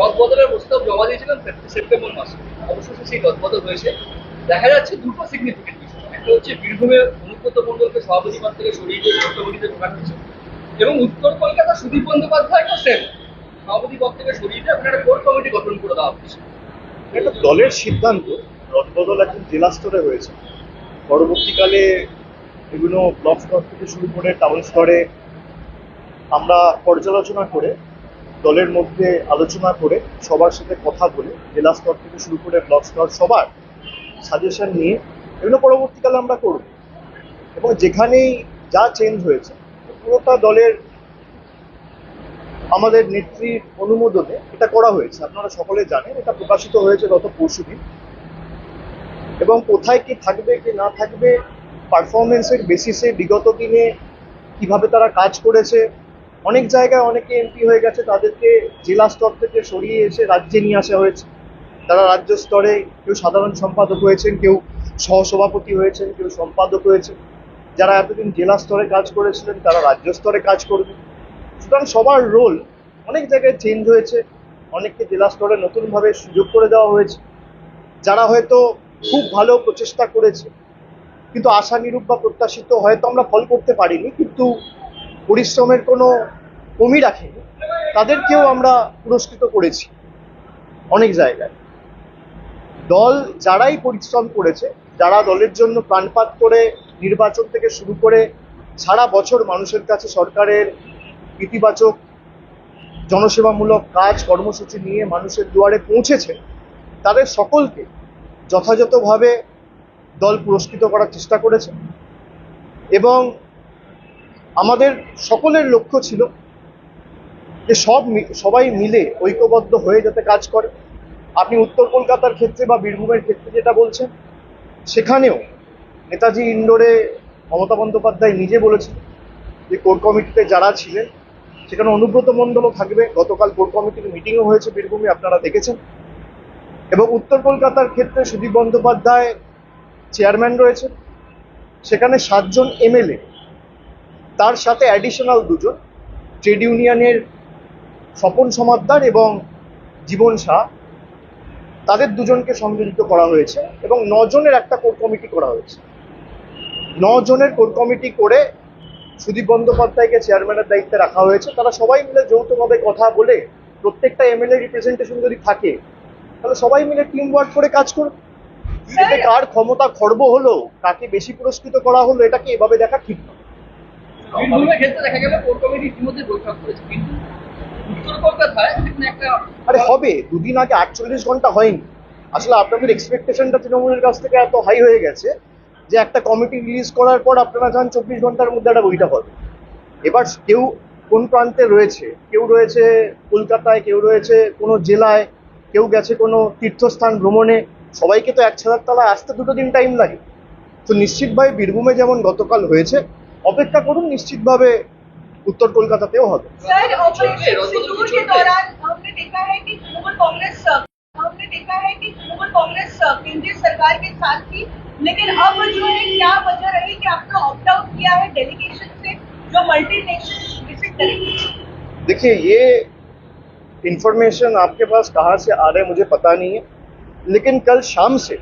রদবদলের প্রস্তাব জমা দিয়েছিলেন সেপ্টেম্বর মাসে। অবশেষে সেই রদবদল হয়েছে। দেখা যাচ্ছে দুটো সিগনিফিকেন্ট বিষয় একটা হচ্ছে বীরভূমে অনুব্রত মণ্ডলকে সভাপতি পদ থেকে সরিয়ে দিয়ে হয়েছে এবং উত্তর কলকাতা সুদীপ বন্দ্যোপাধ্যায়কে সেম। সভাপতি পদ থেকে সরিয়ে দিয়ে আপনার একটা কোর কমিটি গঠন করে দেওয়া হচ্ছে। একটা দলের সিদ্ধান্ত রদবদল এখন জেলা স্তরে হয়েছে। পরবর্তীকালে বিভিন্ন ব্লক স্তর থেকে শুরু করে টাউন স্তরে আমরা পর্যালোচনা করে দলের মধ্যে আলোচনা করে, সবার সাথে কথা বলে, জেলা স্তর থেকে শুরু করে ব্লক স্তর সবার সাজেশন নিয়ে এগুলো পরবর্তীকালে আমরা করব। এবং যেখানেই যা চেঞ্জ হয়েছে, পুরোটা দলের আমাদের নেত্রীর অনুমোদনে এটা করা হয়েছে। আপনারা সকলে জানেন, এটা প্রকাশিত হয়েছে গত পরশুদিন এবং কোথায় কি থাকবে কি না থাকবে পারফরমেন্সের বেসিসে বিগত দিনে কীভাবে তারা কাজ করেছে অনেক জায়গায় অনেকে এমপি হয়ে গেছে, তাদেরকে জেলা স্তর থেকে সরিয়ে এসে রাজ্যে নিয়ে আসা হয়েছে। তারা রাজ্য স্তরে কেউ সাধারণ সম্পাদক হয়েছেন, কেউ সহসভাপতি হয়েছেন, কেউ সম্পাদক হয়েছেন। যারা এতদিন জেলা স্তরে কাজ করেছিলেন, তারা রাজ্য স্তরে কাজ করবে। সুতরাং সবার রোল অনেক জায়গায় চেঞ্জ হয়েছে, অনেককে জেলা স্তরে নতুনভাবে সুযোগ করে দেওয়া হয়েছে। যারা হয়তো খুব ভালো প্রচেষ্টা করেছে, কিন্তু আশানিরূপ বা প্রত্যাশিত হয়তো আমরা ফল করতে পারিনি, কিন্তু পরিশ্রমের কোনো কমি রাখেনি তাদেরকেও আমরা পুরস্কৃত করেছি অনেক জায়গায়। দল যারাই পরিশ্রম করেছে, যারা দলের জন্য প্রাণপাত করে নির্বাচন থেকে শুরু করে সারা বছর মানুষের কাছে সরকারের ইতিবাচক, জনসেবামূলক কাজ, কর্মসূচি নিয়ে মানুষের দুয়ারে পৌঁছেছে, তাদের সকলকে যথাযথভাবে দল পুরস্কৃত করার চেষ্টা করেছে এবং আমাদের সকলের লক্ষ্য ছিল যে সব সবাই মিলে ঐক্যবদ্ধ হয়ে যাতে কাজ করে। আপনি উত্তর কলকাতার ক্ষেত্রে বা বীরভূমের ক্ষেত্রে যেটা বলছেন, সেখানেও নেতাজি ইন্ডোরে মমতা বন্দ্যোপাধ্যায় নিজে বলেছেন যে কোর কমিটিতে যারা ছিলেন, সেখানে অনুব্রত মণ্ডলও থাকবে। গতকাল কোর কমিটির মিটিংও হয়েছে বীরভূমে, আপনারা দেখেছেন। এবং উত্তর কলকাতার ক্ষেত্রে সুদীপ বন্দ্যোপাধ্যায় চেয়ারম্যান রয়েছেন। সেখানে সাতজন এমএলএ তার সাথে অ্যাডিশনাল দুজন ট্রেড ইউনিয়নের স্বপন সমাদ্দার এবং জীবন শাহ তাদের দুজনকে সংযোজিত করা হয়েছে এবং নজনের একটা কোর কমিটি করা হয়েছে। জনের কোর কমিটি করে সুদীপ বন্দ্যোপাধ্যায়কে চেয়ারম্যানের দায়িত্বে রাখা হয়েছে। তারা সবাই মিলে যৌথভাবে কথা বলে প্রত্যেকটা এমএলএ রিপ্রেজেন্টেশন যদি থাকে তাহলে সবাই মিলে টিম ওয়ার্ক করে কাজ করবে এতে কার ক্ষমতা খর্ব হলো কাকে বেশি পুরস্কৃত করা হলো এটাকে এভাবে দেখা ঠিক নয়। বীরভূমের ক্ষেত্রে দেখা গেল কোর কমিটি ইতিমধ্যে বৈঠক করেছে। কিন্তু উত্তর কলকাতায় সেখানে একটা আরে হবে দুদিন আগে আটচল্লিশ ঘণ্টা হয়নি। আসলে আপনাদের এক্সপেকটেশনটা তৃণমূলের কাছ থেকে এত হাই হয়ে গেছে যে একটা কমিটি রিলিজ করার পর আপনারা চান চব্বিশ ঘণ্টার মধ্যে একটা বইটা হবে। এবার কেউ কোন প্রান্তে রয়েছে? কেউ রয়েছে কলকাতায় কেউ রয়েছে কোনো জেলায় কেউ গেছে কোনো তীর্থস্থান ভ্রমণে। সবাইকে তো এক ছাদার তলায় আসতে দুটো দিন টাইম লাগে। তো নিশ্চিতভাবে বীরভূমে যেমন গতকাল হয়েছে অপেক্ষা করুন নিশ্চিতভাবে উত্তর কলকাতাতেও হবে सर ऑपरेशन रद्द तो सिंदूर कुछ के होते। दौरान हमने देखा है कि तृणमूल कांग्रेस हमने देखा है कि तृणमूल कांग्रेस केंद्रीय सरकार के साथ थी लेकिन अब जो है क्या वजह रही कि आपने ऑप्ट आउट किया है डेलीगेशन से जो मल्टी नेशन विजिट करेंगे देखिए ये इंफॉर्मेशन आपके पास कहाँ से आ रहा है मुझे पता नहीं है लेकिन कल शाम से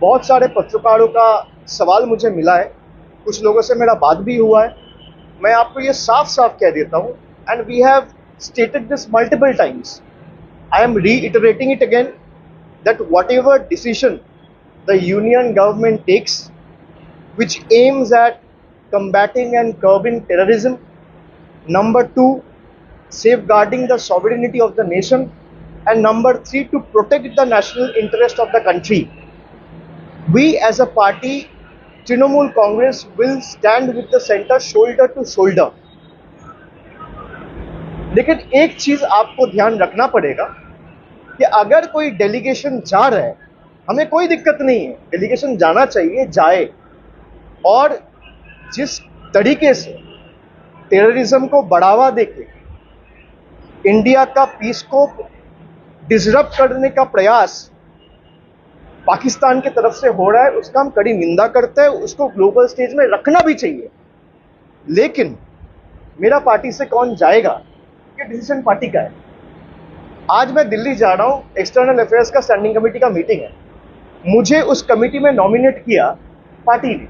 बहुत सारे पत्रकारों का सवाल मुझे मिला है कुछ लोगों से मेरा बात भी हुआ है। मैं आपको ये साफ़ साफ़ कह देता हूँ and we have stated this multiple times I am reiterating it again that whatever decision the union government takes which aims at combating and curbing terrorism number two safeguarding the sovereignty of the nation and number three to protect the national interest of the country we as a party trinamool congress will stand with the center shoulder to shoulder. लेकिन एक चीज़ आपको ध्यान रखना पड़ेगा कि अगर कोई delegation जा रहा है, हमें कोई दिक्कत नहीं है। डेलीगेशन जाना चाहिए, जाए। और जिस तरीके से टेररिज्म को बढ़ावा देके इंडिया का पीस को डिसरप्ट करने का प्रयास पाकिस्तान की तरफ़ से हो रहा है, उसका हम कड़ी निंदा करते हैं, उसको ग्लोबल स्टेज में रखना भी चाहिए लेकिन मेरा पार्टी से कौन जाएगा ये डिसीज़न पार्टी का है आज मैं दिल्ली जा रहा हूँ एक्सटर्नल अफेयर्स का स्टैंडिंग कमेटी का मीटिंग है मुझे उस कमेटी में नॉमिनेट किया पार्टी ने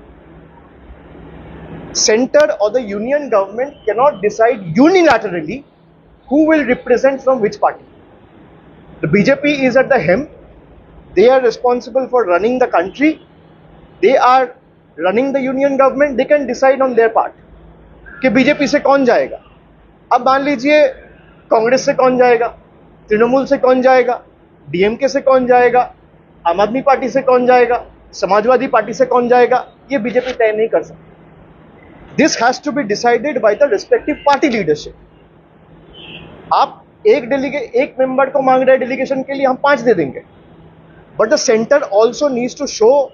सेंटर और the union government cannot decide unilaterally who will represent from which party. The BJP is at the. They are responsible for running the country. They are running the union government. They can decide on their part. कि BJP से कौन जाएगा अब मान लीजिए कांग्रेस से कौन जाएगा, तृणमूल से कौन जाएगा डीएमके से कौन जाएगा, आम आदमी पार्टी से कौन जाएगा, समाजवादी पार्टी से कौन जाएगा, ये बीजेपी तय नहीं कर सकती this has to be decided by the respective party leadership आप एक डेलीगे, एक मेंबर को मांग रहे डेलीगेशन के लिए, हम पाँच दे देंगे but the centre also needs to show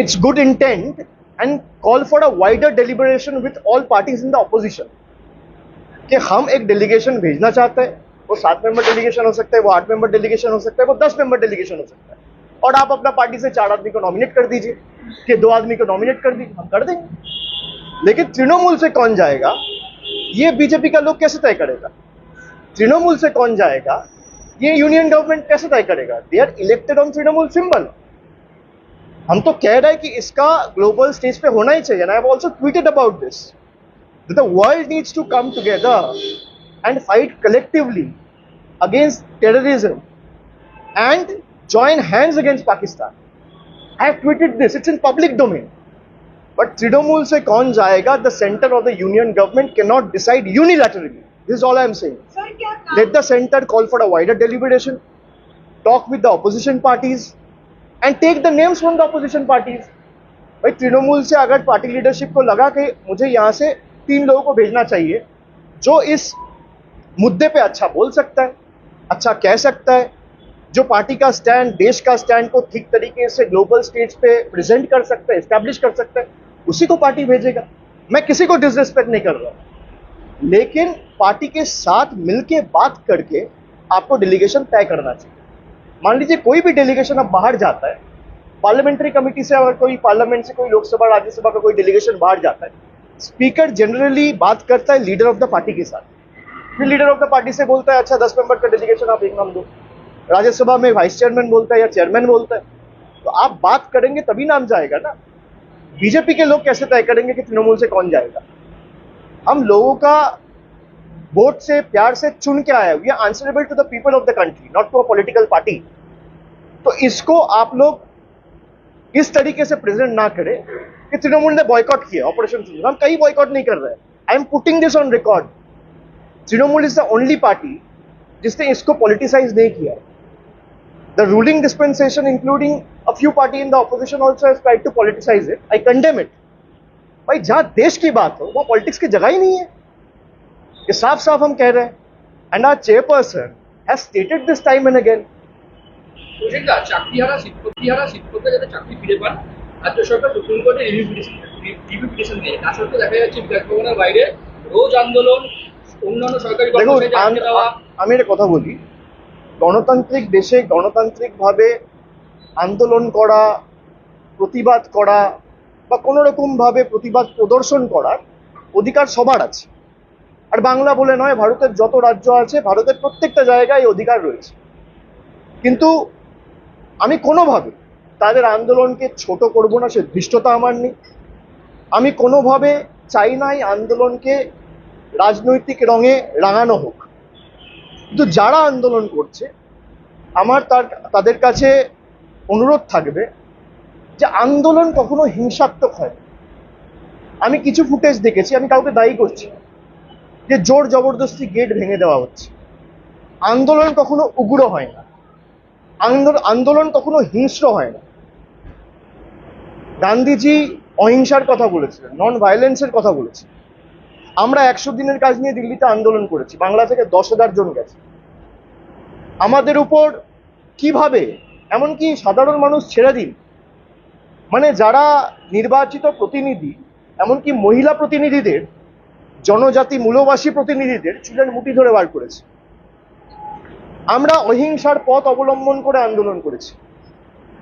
its good intent and call for a wider deliberation with all parties in the opposition. कि हम एक डेलीगेशन भेजना चाहते हैं, वो सात मेंबर डेलीगेशन हो सकता है, वो आठ मेंबर डेलीगेशन हो सकता है, वो दस मेंबर डेलीगेशन हो सकता है। और आप अपना पार्टी से चार आदमी को नॉमिनेट कर दीजिए, कि दो आदमी को नॉमिनेट कर दीजिए, हम कर देंगे। लेकिन तृणमूल से कौन जाएगा? ये बीजेपी का लोग कैसे तय करेगा? तृणमूल से कौन जाएगा? ये यूनियन गवर्नमेंट कैसे तय करेगा? They are elected on freedom of symbol हम तो कह रहे हैं कि इसका ग्लोबल स्टेज पे होना ही चाहिए I also tweeted about this the world needs to come together and fight collectively against terrorism and join hands against Pakistan I have tweeted this it's in public domain but Trinamool से कौन जाएगा? The centre of the union government can not decide unilaterally This is all I am saying. Let the center call for a wider deliberation, talk with the opposition parties, and take the names from the opposition parties. भाई तृणमूल से अगर party leadership को लगा कि मुझे यहाँ से तीन लोगों को भेजना चाहिए जो इस मुद्दे पे अच्छा बोल सकता है अच्छा कह सकता है जो पार्टी का स्टैंड देश का स्टैंड को ठीक तरीके से ग्लोबल स्टेज पे प्रेजेंट कर सकता है एस्टेब्लिश कर सकता है उसी को पार्टी भेजेगा मैं किसी को डिसरिस्पेक्ट नहीं कर रहा हूँ। लेकिन पार्टी के साथ मिलके बात करके आपको डेलीगेशन तय करना चाहिए। मान लीजिए कोई भी डेलीगेशन अब बाहर जाता है पार्लियामेंट्री कमेटी से अगर कोई पार्लियामेंट से कोई लोकसभा, राज्यसभा का कोई डेलीगेशन बाहर जाता है स्पीकर जनरली बात करता है लीडर ऑफ़ द पार्टी के साथ। फिर लीडर ऑफ़ द पार्टी से बोलता है अच्छा दस मेंबर का डेलीगेशन आप एक नाम दो। राज्यसभा में वाइस चेयरमैन बोलता है या चेयरमैन बोलता है। तो आप बात करेंगे तभी नाम जाएगा ना। बीजेपी के लोग कैसे तय करेंगे कि तृणमूल से कौन जाएगा? हम लोगों का वोट से प्यार से चुन के आया we are answerable to the people of the country not to a political party तो इसको आप लोग इस तरीके से प्रेजेंट ना करें कि तृणमूल ने बॉयकॉट किया ऑपरेशन सिंदूर हम कहीं बॉयकॉट नहीं कर रहे। I am putting this on record Trinamool is the only party जिसने इसको पॉलिटिसाइज नहीं किया। Ruling dispensation, including a few party in the opposition, also has tried to politicize it. I condemn it. भाई जहां देश की बात हो वहां पॉलिटिक्स की जगह ही नहीं है ये साफ साफ हम कह रहे हैं and our chairperson has stated this time and again প্রজেক্টটা চাকরিহারা শিক্ষকহারা শিক্ষকরা যাতে চাকরি ফিরে পান রাজ্য সরকার Supreme Court review petition review petition দিয়ে তা সত্ত্বেও দেখা যাচ্ছে বিকাশ ভবনের বাইরে রোজ আন্দোলন অন্যান্য সরকারি দেখুন কর্মচারীদের আটকে আম- দেওয়া আমি একটা কথা বলি গণতান্ত্রিক দেশে গণতান্ত্রিকভাবে আন্দোলন করা প্রতিবাদ করা বা কোনো রকমভাবে প্রতিবাদ প্রদর্শন করার অধিকার সবার আছে। আর বাংলা বলে নয়, ভারতের যত রাজ্য আছে, ভারতের প্রত্যেকটা জায়গায় অধিকার রয়েছে। কিন্তু আমি কোনোভাবে তাদের আন্দোলনকে ছোট করব না, সে ধৃষ্টতা আমার নেই। আমি কোনোভাবে চাই না এই আন্দোলনকে রাজনৈতিক রঙে রাঙানো হোক। কিন্তু যারা আন্দোলন করছে, আমার তার, তাদের কাছে অনুরোধ থাকবে যে আন্দোলন কখনো হিংসাত্মক হয় আমি কিছু ফুটেজ দেখেছি, আমি কাউকে দায়ী করছি যে জোর জবরদস্তি গেট ভেঙে দেওয়া হচ্ছে। আন্দোলন কখনো উগ্র হয় না। আন্দোলন কখনো হিংস্র হয় না। গান্ধীজি অহিংসার কথা বলেছিলেন নন ভায়োলেন্সের কথা বলেছিলেন। আমরা একশো দিনের কাজ নিয়ে দিল্লিতে আন্দোলন করেছি, বাংলা থেকে দশ হাজার জন গেছে। আমাদের উপর কীভাবে, এমনকি সাধারণ মানুষ ছেড়ে দিন মানে যারা নির্বাচিত প্রতিনিধি, এমনকি মহিলা প্রতিনিধিদের, জনজাতি মূলবাসী প্রতিনিধিদের চুলের মুঠি ধরে বার করেছে। আমরা অহিংসার পথ অবলম্বন করে আন্দোলন করেছি।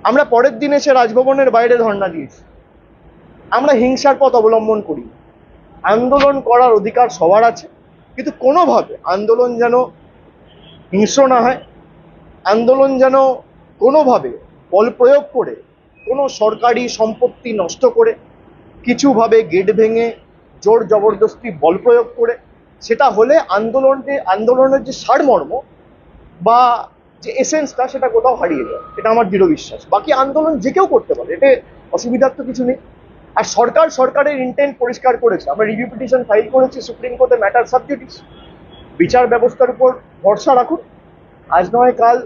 আমরা পরের দিন এসে রাজভবনের বাইরে ধর্ণা দিয়েছি। আমরা হিংসার পথ অবলম্বন করি। আন্দোলন করার অধিকার সবার আছে, কিন্তু কোনোভাবে আন্দোলন যেন হিংস্র না হয়, আন্দোলন যেন কোনোভাবে বল প্রয়োগ করে কোনো সরকারি সম্পত্তি নষ্ট করে, কিছুভাবে গেট ভেঙে, জোর জবরদস্তি বল প্রয়োগ করে, সেটা হলে আন্দোলনকে, আন্দোলনের যে সারমর্ম বা যে এসেন্সটা সেটা কোথাও হারিয়ে যায়। এটা আমার দৃঢ় বিশ্বাস। বাকি আন্দোলন যে কেউ করতে পারে, এতে অসুবিধার তো কিছু নেই। আর সরকার সরকারের ইন্টেন্ট পরিষ্কার করেছে। আমরা রিভিউ পিটিশন ফাইল করেছি সুপ্রিম কোর্টে ম্যাটার সাবজুডিস বিচার ব্যবস্থার উপর ভরসা রাখুন। আজ নয়, কাল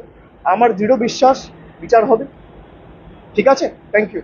আমার দৃঢ় বিশ্বাস, বিচার হবে। ঠিক আছে থ্যাংক ইউ.